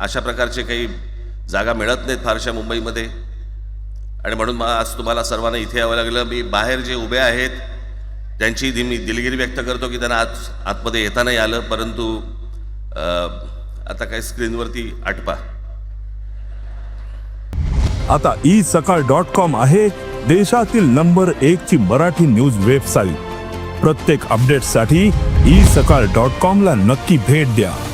अशा प्रकारचे काही जागा मिळत नाहीत फारशा मुंबईमध्ये. आणि म्हणून मग आज तुम्हाला सर्वांना इथे यावं लागलं. मी बाहेर जे उभे आहेत त्यांची दि- मी दिलगिरी व्यक्त करतो की त्यांना आत आतमध्ये येता नाही आलं. परंतु आता काय स्क्रीनवरती आटपा. आता ई सकाळ डॉट कॉम आहे देशातील नंबर एक ची मराठी न्यूज वेबसाईट. प्रत्येक अपडेटसाठी ई सकाळ डॉट कॉम ला नक्की भेट द्या.